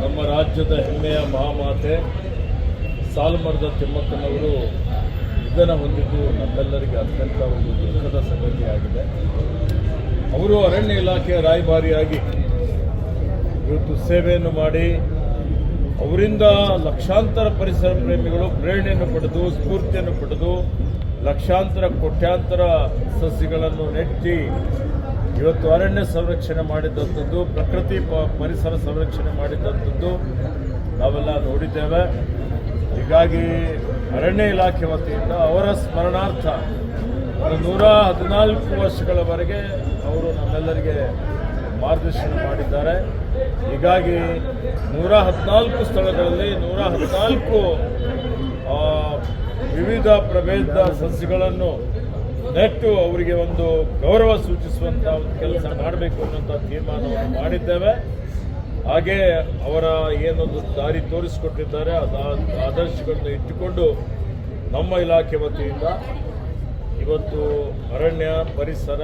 ನಮ್ಮ ರಾಜ್ಯದ ಹೆಮ್ಮೆಯ ಮಹಾಮಾತೆ ಸಾಲ್ಮರದ ತಿಮ್ಮಕ್ಕನವರು ನಿಧನ ಹೊಂದಿದ್ದು ನಮ್ಮೆಲ್ಲರಿಗೆ ಅತ್ಯಂತ ಒಂದು ದುಃಖದ ಸಂಗತಿಯಾಗಿದೆ ಅವರು ಅರಣ್ಯ ಇಲಾಖೆಯ ರಾಯಭಾರಿಯಾಗಿ ಇವತ್ತು ಸೇವೆಯನ್ನು ಮಾಡಿ ಅವರಿಂದ ಲಕ್ಷಾಂತರ ಪರಿಸರ ಪ್ರೇಮಿಗಳು ಪ್ರೇರಣೆಯನ್ನು ಪಡೆದು, ಸ್ಫೂರ್ತಿಯನ್ನು ಪಡೆದು ಲಕ್ಷಾಂತರ, ಕೋಟ್ಯಾಂತರ ಸಸಿಗಳನ್ನು ನೆಟ್ಟಿ ಇವತ್ತು ಅರಣ್ಯ ಸಂರಕ್ಷಣೆ ಮಾಡಿದಂಥದ್ದು, ಪ್ರಕೃತಿ ಪರಿಸರ ಸಂರಕ್ಷಣೆ ಮಾಡಿದಂಥದ್ದು ನಾವೆಲ್ಲ ನೋಡಿದ್ದೇವೆ. ಹೀಗಾಗಿ ಅರಣ್ಯ ಇಲಾಖೆ ವತಿಯಿಂದ ಅವರ ಸ್ಮರಣಾರ್ಥ ನೂರ ಹದಿನಾಲ್ಕು ವರ್ಷಗಳವರೆಗೆ ಅವರು ನಮ್ಮೆಲ್ಲರಿಗೆ ಮಾರ್ಗದರ್ಶನ ಮಾಡಿದ್ದಾರೆ. ಹೀಗಾಗಿ ನೂರ ಹದಿನಾಲ್ಕು ಸ್ಥಳಗಳಲ್ಲಿ ನೂರ ಹದಿನಾಲ್ಕು ವಿವಿಧ ಪ್ರಭೇದ ಸಸ್ಯಗಳನ್ನು ನೆಟ್ಟು ಅವರಿಗೆ ಒಂದು ಗೌರವ ಸೂಚಿಸುವಂಥ ಒಂದು ಕೆಲಸ ಮಾಡಬೇಕು ಅನ್ನೋಂಥ ತೀರ್ಮಾನವನ್ನು ಮಾಡಿದ್ದೇವೆ. ಹಾಗೆ ಅವರ ಏನೊಂದು ದಾರಿ ತೋರಿಸಿಕೊಟ್ಟಿದ್ದಾರೆ, ಅದ ಆದರ್ಶಗಳನ್ನು ಇಟ್ಟುಕೊಂಡು ನಮ್ಮ ಇಲಾಖೆ ವತಿಯಿಂದ ಇವತ್ತು ಅರಣ್ಯ, ಪರಿಸರ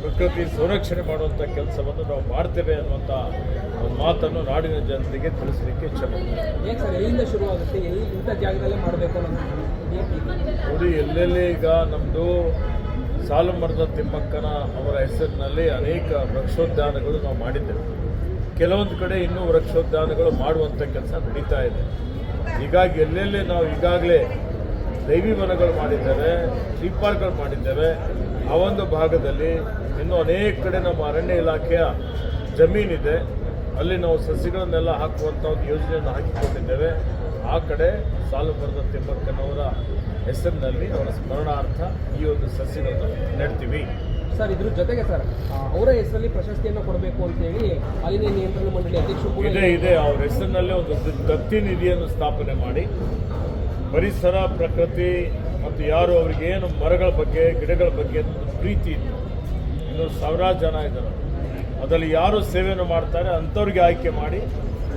ಪ್ರಕೃತಿ ಸಂರಕ್ಷಣೆ ಮಾಡುವಂಥ ಕೆಲಸವನ್ನು ನಾವು ಮಾಡ್ತೇವೆ ಅನ್ನುವಂಥ ಒಂದು ಮಾತನ್ನು ನಾಡಿನ ಜನತೆಗೆ ತಿಳಿಸಲಿಕ್ಕೆ ಇಚ್ಛೆ ನೋಡಿ ಎಲ್ಲೆಲ್ಲಿ ಈಗ ನಮ್ಮದು ಸಾಲುಮರದ ತಿಮ್ಮಕ್ಕನ ಅವರ ಹೆಸರಿನಲ್ಲಿ ಅನೇಕ ವೃಕ್ಷೋದ್ಯಾನಗಳು ನಾವು ಮಾಡಿದ್ದೇವೆ. ಕೆಲವೊಂದು ಕಡೆ ಇನ್ನೂ ವೃಕ್ಷೋದ್ಯಾನಗಳು ಮಾಡುವಂಥ ಕೆಲಸ ನಡೀತಾ ಇದೆ. ಹೀಗಾಗಿ ಎಲ್ಲೆಲ್ಲಿ ನಾವು ಈಗಾಗಲೇ ದೈವಿ ವನಗಳು ಮಾಡಿದ್ದೇವೆ ಟ್ರೀ ಪಾರ್ಕ್ಗಳು ಮಾಡಿದ್ದೇವೆ ಆ ಒಂದು ಭಾಗದಲ್ಲಿ ಇನ್ನೂ ಅನೇಕ ಕಡೆ ನಮ್ಮ ಅರಣ್ಯ ಇಲಾಖೆಯ ಜಮೀನಿದೆ. ಅಲ್ಲಿ ನಾವು ಸಸಿಗಳನ್ನೆಲ್ಲ ಹಾಕುವಂಥ ಒಂದು ಯೋಜನೆಯನ್ನು ಹಾಕಿಕೊಂಡಿದ್ದೇವೆ. ಆ ಕಡೆ ಸಾಲು ಬರೆದ ತಿಮ್ಮಕ್ಕನವರ ಹೆಸರಿನಲ್ಲಿ ಅವರ ಸ್ಮರಣಾರ್ಥ ಈ ಒಂದು ಸಸಿಗಳನ್ನು ನೆಡ್ತೀವಿ. ಸರ್ ಇದ್ರ ಜೊತೆಗೆ ಸರ್ ಅವರ ಹೆಸರಲ್ಲಿ ಪ್ರಶಸ್ತಿಯನ್ನು ಕೊಡಬೇಕು ಅಂತೇಳಿ ಅಲ್ಲಿನ ನಿಯಂತ್ರಣ ಮಂಡಳಿ ಅಧ್ಯಕ್ಷರು ಇದೆ ಇದೆ. ಅವ್ರ ಹೆಸರಿನಲ್ಲೇ ಒಂದು ದತ್ತಿ ನಿಧಿಯನ್ನು ಸ್ಥಾಪನೆ ಮಾಡಿ. ಪರಿಸರ ಪ್ರಕೃತಿ ಮತ್ತು ಯಾರು ಅವರಿಗೆ ಏನು ಮರಗಳ ಬಗ್ಗೆ ಗಿಡಗಳ ಬಗ್ಗೆ ಪ್ರೀತಿ ಇತ್ತು. ಇನ್ನು ಸಾವಿರಾರು ಜನ ಇದ್ದಾರೆ. ಅದರಲ್ಲಿ ಯಾರು ಸೇವೆಯನ್ನು ಮಾಡ್ತಾರೆ ಅಂಥವ್ರಿಗೆ ಆಯ್ಕೆ ಮಾಡಿ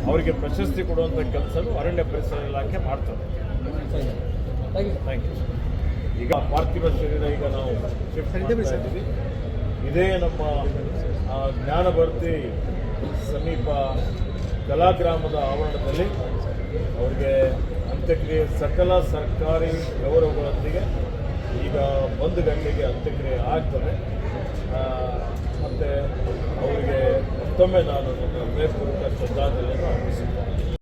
ಅವರಿಗೆ ಪ್ರಶಸ್ತಿ ಕೊಡುವಂಥ ಕೆಲಸವನ್ನು ಅರಣ್ಯ ಪರಿಸರ ಇಲಾಖೆ ಮಾಡ್ತಾರೆ ಥ್ಯಾಂಕ್ ಯು ಈಗ ಪಾರ್ಥಿವ ಶರೀರ ಈಗ ನಾವು ಇದ್ದೀವಿ. ಇದೇ ನಮ್ಮ ಆ, ಜ್ಞಾನಭರ್ತಿ ಸಮೀಪ ಕಲಾಗ್ರಾಮದ ಆವರಣದಲ್ಲಿ ಅವರಿಗೆ ಅಂತ್ಯಕ್ರಿಯೆ, ಸಕಲ ಸರ್ಕಾರಿ ಗೌರವಗಳೊಂದಿಗೆ ಈಗ ಒಂದು ಗಂಟೆಗೆ ಅಂತ್ಯಕ್ರಿಯೆ ಆಗ್ತದೆ. ಮತ್ತು ಅವರಿಗೆ ಮತ್ತೊಮ್ಮೆ ನಾನು ನನ್ನ ಹೃದಯಪೂರ್ವಕ ಶ್ರದ್ಧಾಂಜಲಿಯನ್ನು ಅರ್ಪಿಸುತ್ತೇನೆ.